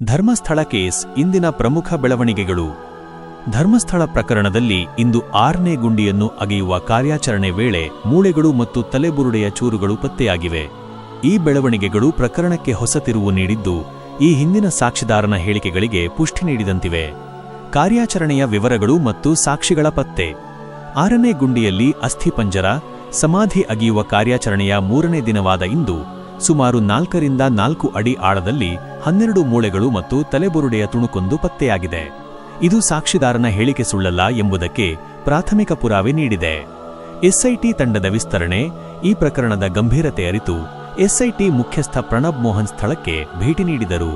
Dharmasthala case ಇಂದಿನ ಪ್ರಮುಖ ಬೆಳವಣಿಗೆಗಳು. ಧರ್ಮಸ್ಥಳ ಪ್ರಕರಣದಲ್ಲಿ ಇಂದು ಆರನೇ ಗುಂಡಿಯನ್ನು ಅಗೆಯುವ ಕಾರ್ಯಾಚರಣೆ ವೇಳೆ ಮೂಳೆಗಳು ಮತ್ತು ತಲೆಬುರುಡೆಯ ಚೂರುಗಳು ಪತ್ತೆಯಾಗಿವೆ. ಈ ಬೆಳವಣಿಗೆಗಳು ಪ್ರಕರಣಕ್ಕೆ ಹೊಸ ತಿರುವು ನೀಡಿದ್ದು, ಈ ಹಿಂದಿನ ಸಾಕ್ಷಿದಾರನ ಹೇಳಿಕೆಗಳಿಗೆ ಪುಷ್ಟಿ ನೀಡಿದಂತಿವೆ. ಕಾರ್ಯಾಚರಣೆಯ ವಿವರಗಳು ಮತ್ತು ಸಾಕ್ಷಿಗಳ ಪತ್ತೆ. ಆರನೇ ಗುಂಡಿಯಲ್ಲಿ ಅಸ್ಥಿಪಂಜರ ಸಮಾಧಿ ಅಗಿಯುವ ಕಾರ್ಯಾಚರಣೆಯ ಮೂರನೇ ದಿನವಾದ ಇಂದು ಸುಮಾರು ನಾಲ್ಕರಿಂದ ನಾಲ್ಕು ಅಡಿ ಆಳದಲ್ಲಿ ಹನ್ನೆರಡು ಮೂಳೆಗಳು ಮತ್ತು ತಲೆಬುರುಡೆಯ ತುಣುಕೊಂದು ಪತ್ತೆಯಾಗಿದೆ. ಇದು ಸಾಕ್ಷಿದಾರನ ಹೇಳಿಕೆ ಸುಳ್ಳಲ್ಲ ಎಂಬುದಕ್ಕೆ ಪ್ರಾಥಮಿಕ ಪುರಾವೆ ನೀಡಿದೆ. ಎಸ್ಐಟಿ ತಂಡದ ವಿಸ್ತರಣೆ, ಈ ಪ್ರಕರಣದ ಗಂಭೀರತೆ ಅರಿತು ಎಸ್ಐಟಿ ಮುಖ್ಯಸ್ಥ ಪ್ರಣಬ್ ಮೋಹನ್ ಸ್ಥಳಕ್ಕೆ ಭೇಟಿ ನೀಡಿದರು.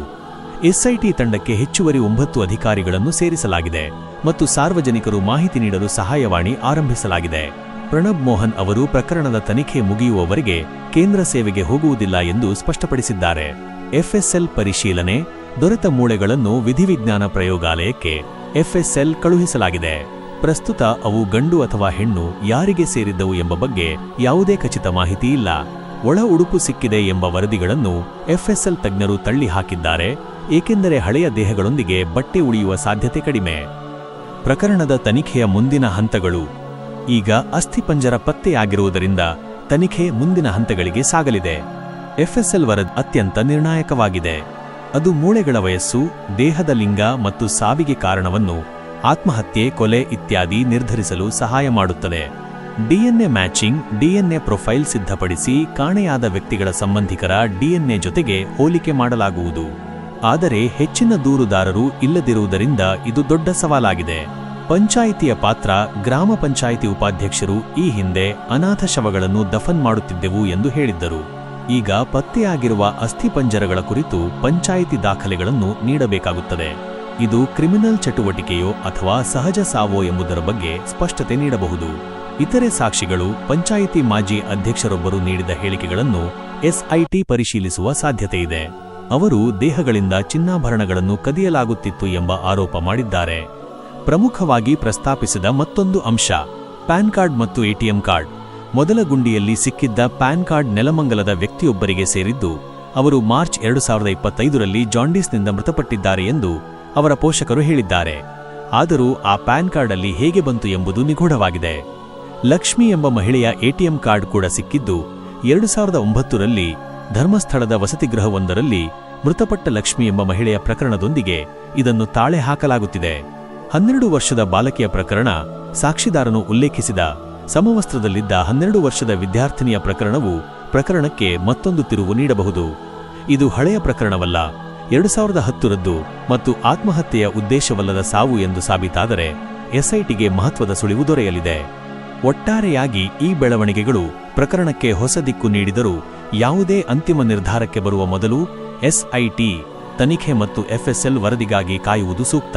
ಎಸ್ಐಟಿ ತಂಡಕ್ಕೆ ಹೆಚ್ಚುವರಿ ಒಂಬತ್ತು ಅಧಿಕಾರಿಗಳನ್ನು ಸೇರಿಸಲಾಗಿದೆ ಮತ್ತು ಸಾರ್ವಜನಿಕರು ಮಾಹಿತಿ ನೀಡಲು ಸಹಾಯವಾಣಿ ಆರಂಭಿಸಲಾಗಿದೆ. ಪ್ರಣಬ್ ಮೋಹನ್ ಅವರು ಪ್ರಕರಣದ ತನಿಖೆ ಮುಗಿಯುವವರೆಗೆ ಕೇಂದ್ರ ಸೇವೆಗೆ ಹೋಗುವುದಿಲ್ಲ ಎಂದು ಸ್ಪಷ್ಟಪಡಿಸಿದ್ದಾರೆ. ಎಫ್ಎಸ್ಎಲ್ ಪರಿಶೀಲನೆ, ದೊರೆತ ಮೂಳೆಗಳನ್ನು ವಿಧಿವಿಜ್ಞಾನ ಪ್ರಯೋಗಾಲಯಕ್ಕೆ ಎಫ್ಎಸ್ಎಲ್ ಕಳುಹಿಸಲಾಗಿದೆ. ಪ್ರಸ್ತುತ ಅವು ಗಂಡು ಅಥವಾ ಹೆಣ್ಣು ಯಾರಿಗೆ ಸೇರಿದ್ದವು ಎಂಬ ಬಗ್ಗೆ ಯಾವುದೇ ಖಚಿತ ಮಾಹಿತಿ ಇಲ್ಲ. ಒಳ ಉಡುಪು ಸಿಕ್ಕಿದೆ ಎಂಬ ವರದಿಗಳನ್ನು ಎಫ್ಎಸ್ಎಲ್ ತಜ್ಞರು ತಳ್ಳಿ ಹಾಕಿದ್ದಾರೆ ಏಕೆಂದರೆ ಹಳೆಯ ದೇಹಗಳೊಂದಿಗೆ ಬಟ್ಟೆ ಉಳಿಯುವ ಸಾಧ್ಯತೆ ಕಡಿಮೆ. ಪ್ರಕರಣದ ತನಿಖೆಯ ಮುಂದಿನ ಹಂತಗಳು ಈಗ ಅಸ್ಥಿಪಂಜರ ಪತ್ತೆಯಾಗಿರುವುದರಿಂದ ತನಿಖೆ ಮುಂದಿನ ಹಂತಗಳಿಗೆ ಸಾಗಲಿದೆ. ಎಫ್ಎಸ್ಎಲ್ ವರದ್ ಅತ್ಯಂತ ನಿರ್ಣಾಯಕವಾಗಿದೆ. ಅದು ಮೂಳೆಗಳ ವಯಸ್ಸು, ದೇಹದ ಲಿಂಗ ಮತ್ತು ಸಾವಿಗೆ ಕಾರಣವನ್ನು, ಆತ್ಮಹತ್ಯೆ, ಕೊಲೆ ಇತ್ಯಾದಿ ನಿರ್ಧರಿಸಲು ಸಹಾಯ ಮಾಡುತ್ತದೆ. ಡಿಎನ್ಎ ಮ್ಯಾಚಿಂಗ್, ಡಿಎನ್ಎ ಪ್ರೊಫೈಲ್ ಸಿದ್ಧಪಡಿಸಿ ಕಾಣೆಯಾದ ವ್ಯಕ್ತಿಗಳ ಸಂಬಂಧಿಕರ ಡಿಎನ್ಎ ಜೊತೆಗೆ ಹೋಲಿಕೆ ಮಾಡಲಾಗುವುದು. ಆದರೆ ಹೆಚ್ಚಿನ ದೂರುದಾರರು ಇಲ್ಲದಿರುವುದರಿಂದ ಇದು ದೊಡ್ಡ ಸವಾಲಾಗಿದೆ. ಪಂಚಾಯಿತಿಯ ಪಾತ್ರ ಗ್ರಾಮ ಪಂಚಾಯಿತಿ ಉಪಾಧ್ಯಕ್ಷರು ಈ ಹಿಂದೆ ಅನಾಥ ಶವಗಳನ್ನು ದಫನ್ ಮಾಡುತ್ತಿದ್ದೆವು ಎಂದು ಹೇಳಿದ್ದರು. ಈಗ ಪತ್ತೆಯಾಗಿರುವ ಅಸ್ಥಿಪಂಜರಗಳ ಕುರಿತು ಪಂಚಾಯಿತಿ ದಾಖಲೆಗಳನ್ನು ನೀಡಬೇಕಾಗುತ್ತದೆ. ಇದು ಕ್ರಿಮಿನಲ್ ಚಟುವಟಿಕೆಯೋ ಅಥವಾ ಸಹಜ ಸಾವೋ ಎಂಬುದರ ಬಗ್ಗೆ ಸ್ಪಷ್ಟತೆ ನೀಡಬಹುದು. ಇತರೆ ಸಾಕ್ಷಿಗಳು ಪಂಚಾಯಿತಿ ಮಾಜಿ ಅಧ್ಯಕ್ಷರೊಬ್ಬರು ನೀಡಿದ ಹೇಳಿಕೆಗಳನ್ನು ಎಸ್ಐಟಿ ಪರಿಶೀಲಿಸುವ ಸಾಧ್ಯತೆಯಿದೆ. ಅವರು ದೇಹಗಳಿಂದ ಚಿನ್ನಾಭರಣಗಳನ್ನು ಕದಿಯಲಾಗುತ್ತಿತ್ತು ಎಂಬ ಆರೋಪ ಮಾಡಿದ್ದಾರೆ. ಪ್ರಮುಖವಾಗಿ ಪ್ರಸ್ತಾಪಿಸಿದ ಮತ್ತೊಂದು ಅಂಶ, ಪ್ಯಾನ್ ಕಾರ್ಡ್ ಮತ್ತು ಎಟಿಎಂ ಕಾರ್ಡ್. ಮೊದಲ ಗುಂಡಿಯಲ್ಲಿ ಸಿಕ್ಕಿದ್ದ ಪ್ಯಾನ್ ಕಾರ್ಡ್ ನೆಲಮಂಗಲದ ವ್ಯಕ್ತಿಯೊಬ್ಬರಿಗೆ ಸೇರಿದ್ದು, ಅವರು ಮಾರ್ಚ್ ಎರಡು ಸಾವಿರದ ಇಪ್ಪತ್ತೈದರಲ್ಲಿ ಜಾಂಡೀಸ್ನಿಂದ ಮೃತಪಟ್ಟಿದ್ದಾರೆ ಎಂದು ಅವರ ಪೋಷಕರು ಹೇಳಿದ್ದಾರೆ. ಆದರೂ ಆ ಪ್ಯಾನ್ ಕಾರ್ಡ್ ಅಲ್ಲಿ ಹೇಗೆ ಬಂತು ಎಂಬುದು ನಿಗೂಢವಾಗಿದೆ. ಲಕ್ಷ್ಮಿ ಎಂಬ ಮಹಿಳೆಯ ಎಟಿಎಂ ಕಾರ್ಡ್ ಕೂಡ ಸಿಕ್ಕಿದ್ದು, ಎರಡು ಸಾವಿರದ ಒಂಬತ್ತರಲ್ಲಿ ಧರ್ಮಸ್ಥಳದ ವಸತಿಗೃಹವೊಂದರಲ್ಲಿ ಮೃತಪಟ್ಟ ಲಕ್ಷ್ಮಿ ಎಂಬ ಮಹಿಳೆಯ ಪ್ರಕರಣದೊಂದಿಗೆ ಇದನ್ನು ತಾಳೆ ಹಾಕಲಾಗುತ್ತಿದೆ. ಹನ್ನೆರಡು ವರ್ಷದ ಬಾಲಕಿಯ ಪ್ರಕರಣ ಸಾಕ್ಷಿದಾರನು ಉಲ್ಲೇಖಿಸಿದ ಸಮವಸ್ತ್ರದಲ್ಲಿದ್ದ ಹನ್ನೆರಡು ವರ್ಷದ ವಿದ್ಯಾರ್ಥಿನಿಯ ಪ್ರಕರಣವು ಪ್ರಕರಣಕ್ಕೆ ಮತ್ತೊಂದು ತಿರುವು ನೀಡಬಹುದು. ಇದು ಹಳೆಯ ಪ್ರಕರಣವಲ್ಲ, ಎರಡು ಸಾವಿರದ ಹತ್ತರದ್ದು ಮತ್ತು ಆತ್ಮಹತ್ಯೆಯ ಉದ್ದೇಶವಲ್ಲದ ಸಾವು ಎಂದು ಸಾಬೀತಾದರೆ ಎಸ್ಐಟಿಗೆ ಮಹತ್ವದ ಸುಳಿವು ದೊರೆಯಲಿದೆ. ಒಟ್ಟಾರೆಯಾಗಿ ಈ ಬೆಳವಣಿಗೆಗಳು ಪ್ರಕರಣಕ್ಕೆ ಹೊಸ ದಿಕ್ಕು ನೀಡಿದರೂ ಯಾವುದೇ ಅಂತಿಮ ನಿರ್ಧಾರಕ್ಕೆ ಬರುವ ಮೊದಲು ಎಸ್ಐಟಿ ತನಿಖೆ ಮತ್ತು ಎಫ್ಎಸ್ಎಲ್ ವರದಿಗಾಗಿ ಕಾಯುವುದು ಸೂಕ್ತ.